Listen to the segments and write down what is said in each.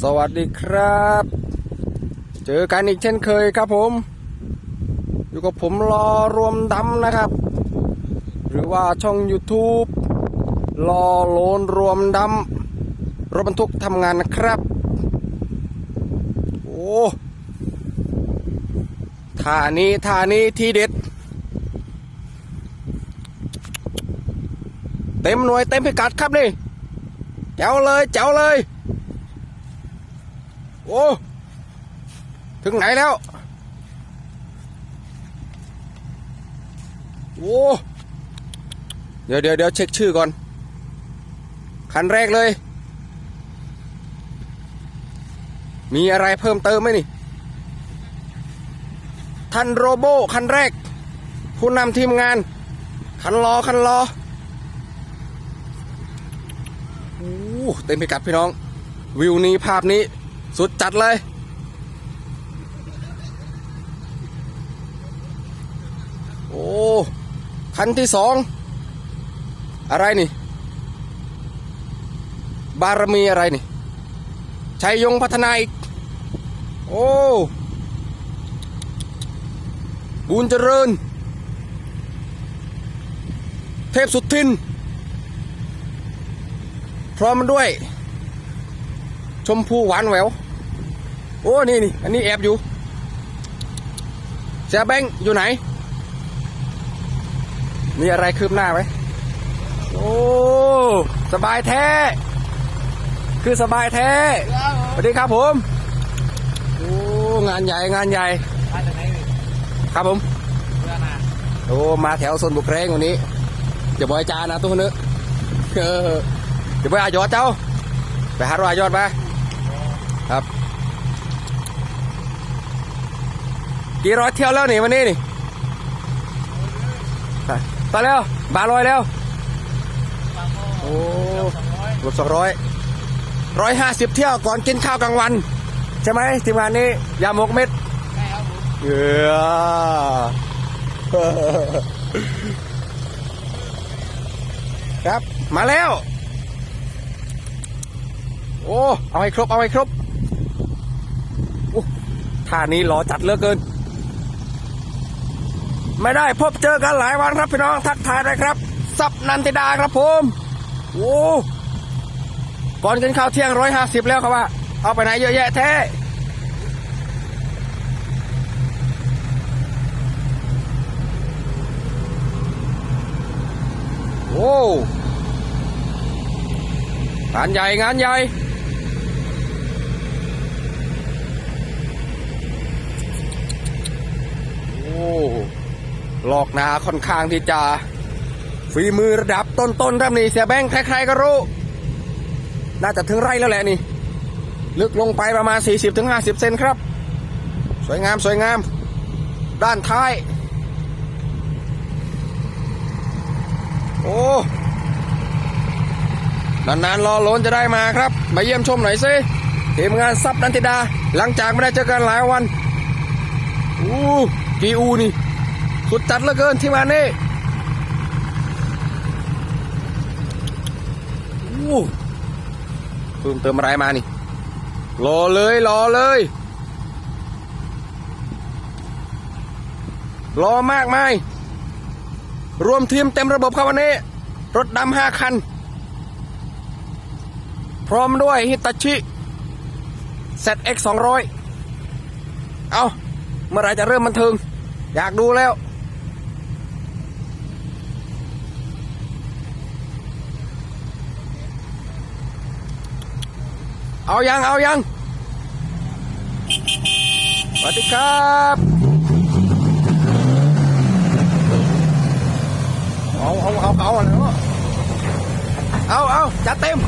สวัสดีครับ เจอกันอีกเช่นเคยครับผม อยู่กับผมรอรวมดำนะครับ หรือว่าช่อง YouTube รอโลนรวมดำรถบรรทุกทำงานนะครับ โอ้ท่านี้ท่านี้ที่เด็ด เต็มหน่วยเต็มพิกัดครับนี่แจ๋วเลยแจ๋วเลย โอ้ ถึงไหนแล้ว โอ้ เดี๋ยวเดี๋ยวเดี๋ยวเช็คชื่อก่อน คันแรกเลย มีอะไรเพิ่มเติมไหมนี่ ทันโรโบคันแรก ผู้นำทีมงาน คันรอคันรอโอ้เต็มพิกัดพี่น้อง วิวนี้ภาพนี้ สุดจัดเลย โอ้ คันที่สอง อะไรนี่ บารมีอะไรนี่ ชัยยงพัฒนาอีก โอ้ บุญเจริญ เทพสุทิน พร้อมด้วย ชมพูหวานแหวว โอ้นี่นี่อันนี้แอบอยู่เสียแบงอยู่ไหน มีอะไรคืบหน้าไหมโอ้สบายแท้ คือสบายแท้สวัสดีครับผมโอ้งานใหญ่งานใหญ่มาจากไหนดีครับผมโอ้มาแถวโซนบุกแรงวันนี้อย่าบอยจานะตัวนึกเอออย่าบอยอายอดเจ้าไปหารอยอดมาครับ กี่ร้อยเที่ยวแล้วนี่วันนี้นี่ไปไปแล้วบาลอยแล้วบางโมโอ้สองร้อยรถสองร้อยร้อยห้าสิบเที่ยวก่อนกินข้าวกลางวัน ใช่ไหมทีมงานนี้ยาหมกเม็ดใช่ครับผมเออครับมาแล้ว โอ้ เอาให้ครบ เอาให้ครบโอ้ท่านี้หล่อจัดเหลือเกิน ไม่ได้พบเจอกันหลายวันครับพี่น้องทักทายเลยครับซับนันติดาครับผมโอ้ก่อนกินข้าวเที่ยงร้อยห้าสิบแล้วครับว่า เอาไปไหนเยอะแยะแท้โอ้งานใหญ่งานใหญ่โอ้ ลอกนาค่อนข้างที่จะฝีมือระดับต้นๆครับนี่เสียแบงค์ใครๆก็รู้ น่าจะถึงไร่แล้วแหละนี่ ลึกลงไปประมาณ 40-50 เซนครับ สวยงามสวยงาม ด้านท้าย โอ้นานๆรอโลนจะได้มาครับ มาเยี่ยมชมหน่อยสิทีมงานซับนันติดา หลังจากไม่ได้เจอกันหลายวันอู้กีอูนี่ สุดจัดเหลือเกินที่มานนี้อู้เพิ่มเติมอะไรมานี่ รอเลย รอเลย รอมากไหมาย รวมทีมเต็มระบบครับวันนี้ รถดำห้าคัน พร้อมด้วยฮิตาชิ ZX 200 เอาเมื่อไรจะเริ่มบันเทิง อยากดูแล้ว เอายัง เอายังสวัสดีครับเอาเอาเอาเอาอะไรวะเอาเอาจัดเต็ม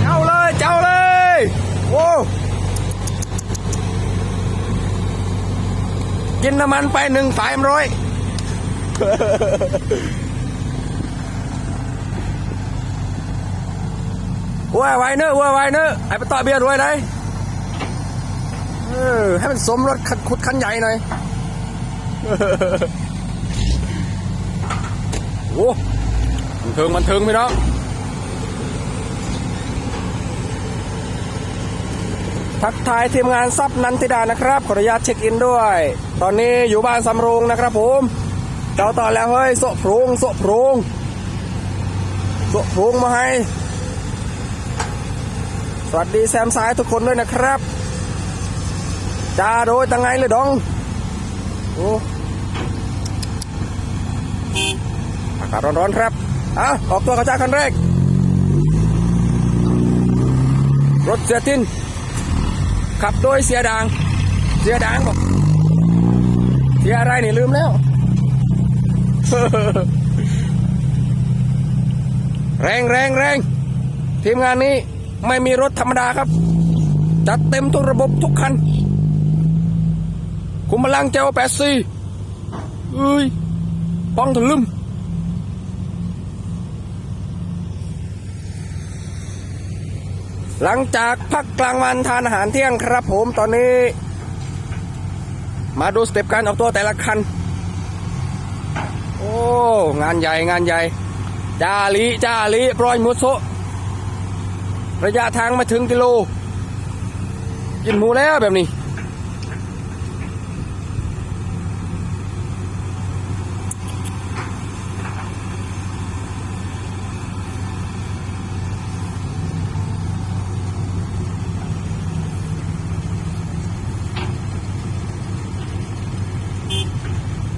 เจ้าเลยเจ้าเลยโอ้กินน้ำมันไปหนึ่งฝายมร้อย ว่าไว้เนอว่าไว้เนอไอ้ปต่อเบียร์รวยเลยเออให้มันสมรถขุดคันใหญ่หน่อยโอ้มันเทิงมันเทิงพี่น้องทักทายทีมงานซับนันติดานะครับ ขออนุญาตเช็คอินด้วย ตอนนี้อยู่บ้านสำโรงนะครับผมเจ้าต่อแล้วเฮ้ยโสะโพรงโสะโพรงโสะโพรงมาให้ สวัสดีแซมซ้ายทุกคนด้วยนะครับจ้าโดยตังไงเลยดองโอ้อากาศร้อนๆครับอะออกตัวกระจาคันแรก รถเสียติน ขับโดยเสียดาง เสียดางบอกเสียอะไรนี่ลืมแล้วแรงแรงแรงทีมงานนี้ ไม่มีรถธรรมดาครับ จัดเต็มทุกระบบทุกคัน คุมพลังเจลแปดซีเอ้ยป้องถลึมหลังจากพักกลางวันทานอาหารเที่ยงครับผมตอนนี้ มาดูสเต็ปการออกตัวแต่ละคัน โอ้ งานใหญ่งานใหญ่ จาลีจาลีปล่อยมุดโซ ระยะทางมาถึงกิโล กินหมูแล้วแบบนี้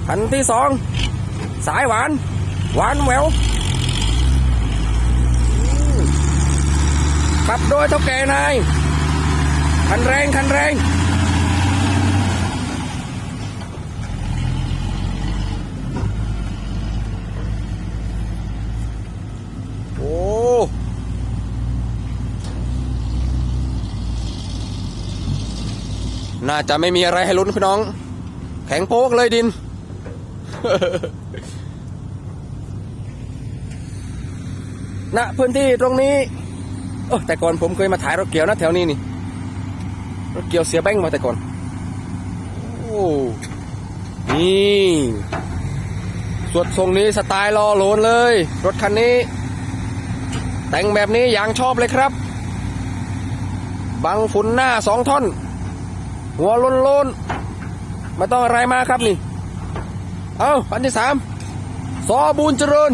คันที่สอง สายหวาน หวานแหววอืมขั บโดยเท่าแก่นายคันแรงคันแรงโอ้น่าจะไม่มีอะไรให้ลุ้นพี่น้อง แข็งโป๊กเลยดินณพื้นที่ตรงนี้ โอ้แต่ก่อนผมเคยมาถ่ายรถเกี่ยวนะแถวนี้นี่รถเกี่ยวเสียแบงค์มาแต่ก่อนโอ้นี่สวดทรงนี้สไตล์รอโลนเลย รถคันนี้ แต่งแบบนี้อย่างชอบเลยครับ บังฝุ่นหน้าสองท่อน หัวโล้นไม่ต้องอะไรมาครับนี่ เอาปันที่สามสอบูนเจริญ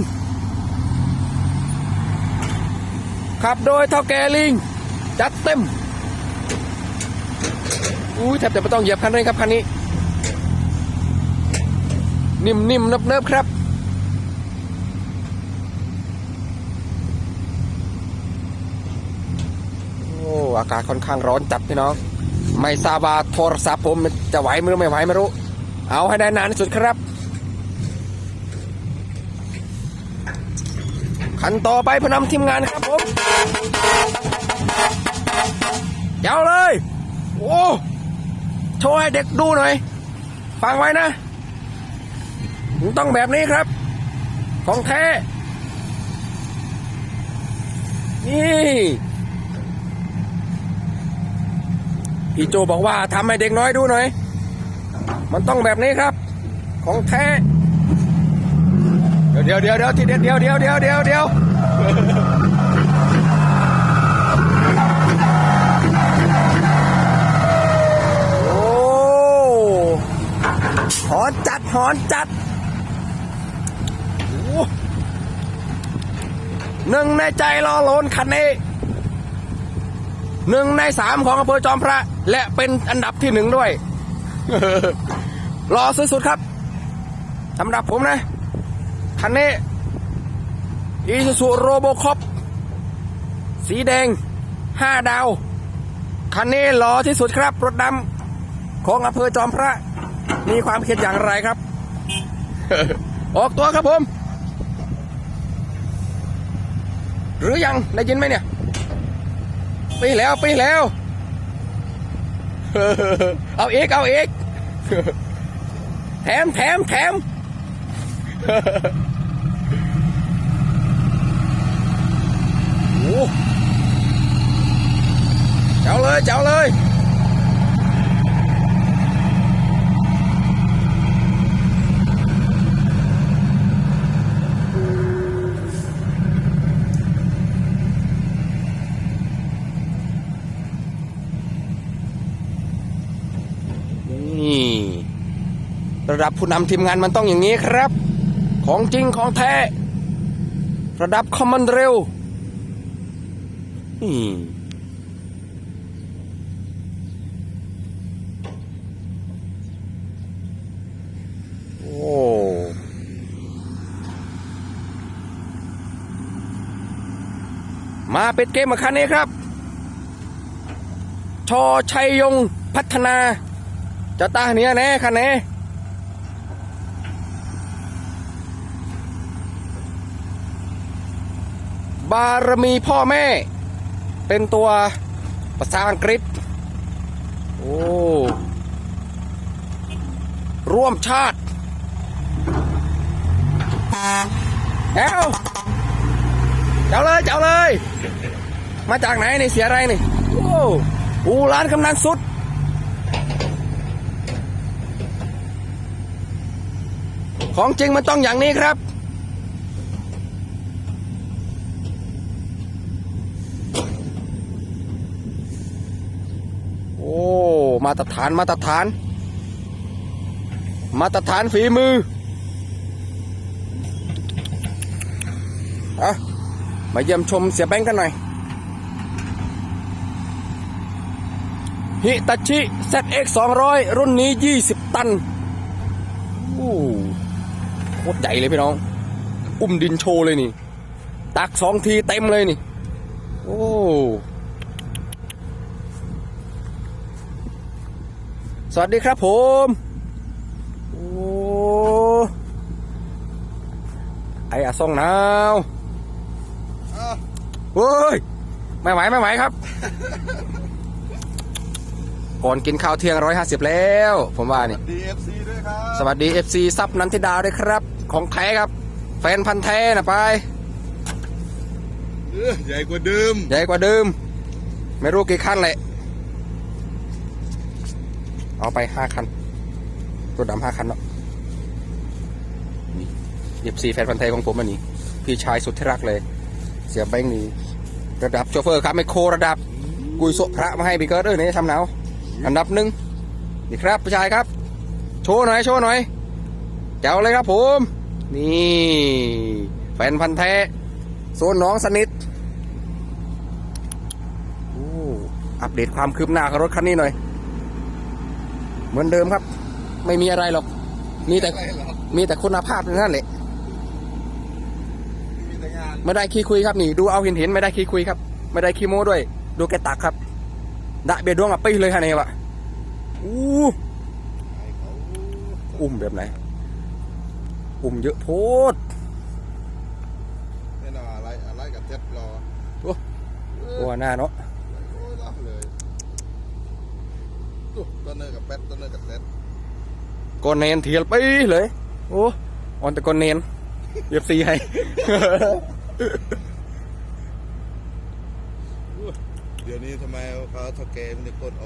ขับโดยเท่าแกลิง จัดเต็มอุ้ยแทบจะไม่ต้องเหยียบคันเร่งครับคันนี้ นิ่มๆเนิบๆครับโอ้อากาศค่อนข้างร้อนจัดพี่น้อง ไม่ทราบว่าโทรศัพท์ผมจะไหวมือไม่ไหวไม่รู้ เอาให้ได้นานที่สุดครับ ขันต่อไปพนำทีมงานครับผมเจ้าเลย โอ้ โชว์ให้เด็กดูหน่อย ฟังไว้นะมันต้องแบบนี้ครับ ของแท้ นี่พี่โจบอกว่าทำให้เด็กน้อยดูหน่อย มันต้องแบบนี้ครับ ของแท้ เดี๋ยวเดี๋ยวเดี๋ยวทีเด็ดเดี๋ยวเดี๋ยวเดี๋ยวเดี๋ยวเดี๋ยวโอ้หอนจัดหอนจัดหนึ่งในใจรอโลนคันนี้หนึ่งในสามของอำเภอจอมพระ และเป็นอันดับที่หนึ่งด้วยรอสุดๆครับสำหรับผมนะ คันนี้อีซูซูโรโบคอปสีแดงห้าดาว คันนี้หล่อที่สุดครับ รถดำของอำเภอจอมพระ มีความคิดอย่างไรครับ ออกตัวครับผม หรือยังได้ยินไหมเนี่ยปีแล้วปีแล้ว เอาอีกเอาอีกแถมแถมแถม เจ๋เลยระดับผู้นำทีมงานมันต้องอย่างนี้ครับ ของจริงของแท้ ระดับคอมมันเร็ว อืม มาเป็นเกมมาคันนี้ครับ ชอชัยยงพัฒนา จะตาเนี้ยแน่คันนี้บารมีพ่อแม่ เป็นตัวภาษาอังกฤษ โอ้ ร่วมชาติเอ้า เจ้าเลยเจ้าเลย มาจากไหนนี่เสียอะไรนี่โอ้อูร้านกำนันสุด ของจริงมันต้องอย่างนี้ครับโอ้มาตรฐานมาตรฐาน มาตรฐานฝีมือ อะ มาเยี่ยมชมเสียแบงค์กันหน่อยฮิตาชิ ZX 200 รุ่นนี้ 20 ตันโอ้โคตรใหญ่เลยพี่น้อง อุ้มดินโชว์เลยนี่ ตักสองทีเต็มเลยนี่ โอ้สวัสดีครับผม โอ้ ไอ้อาซ่องนาว เฮ้ยไม่ไหวไม่ไหวครับ ก่อนกินข้าวเที่ยงร้อยห้าสิบแล้ว ผมว่านี่ DFC ด้วยครับสวัสดี FC ซับนันทิดาด้วยครับ ของแท้ครับ แฟนพันธ์แท้นะไปเออใหญ่กว่าเดิม ใหญ่กว่าเดิม ไม่รู้กี่ขั้นแหละเอาไปห้าคันตัวดำห้าคันเนาะนี่ FC แฟนพันธ์แท้ของผมอันนี้ พี่ชายสุดที่รักเลยเสียแบงค์นี่ระดับโชเฟอร์ครับไม่โคระดับกุยโซพระมาให้พี่เกิร์ดเอ้ยนี่ทำหนาวอันดับหนึ่งนี่ครับพี่ชายครับ โชว์หน่อยโชว์หน่อยแจ๋วเลยครับผม นี่แฟนพันธ์แท้โซนน้องสนิทอ้อัปเดตความคืบหน้าของรถคันนี้หน่อย เหมือนเดิมครับ ไม่มีอะไรหรอก มีแต่มีแต่คุณภาพนั่นแหละ ไม่ได้ขี้คุยครับนี่ดูเอาเห็นเห็นๆไม่ได้ขี้คุยครับ ไม่ได้ขี้โม้ด้วย ดูแกตักครับดะเบียดดวงอะปีเลยฮะเนี่ยวะอู้ให้เขาอุ้มแบบไหน อุ้มเยอะโพดแน่นอนอะไรอะไรกับเท็ดรอโอ้ตัวหน้าเนาะโอ้ยรับเลยตุ๊ตัวเนอร์กับเป็ดตัวเนอร์กับเท็ดกอนเนนเทียลปีเลย โอ้ออนแต่กอนเนนเอฟซีให้ เดี๋ยวนี้ทำไมเขาเท่าแกมันจะคน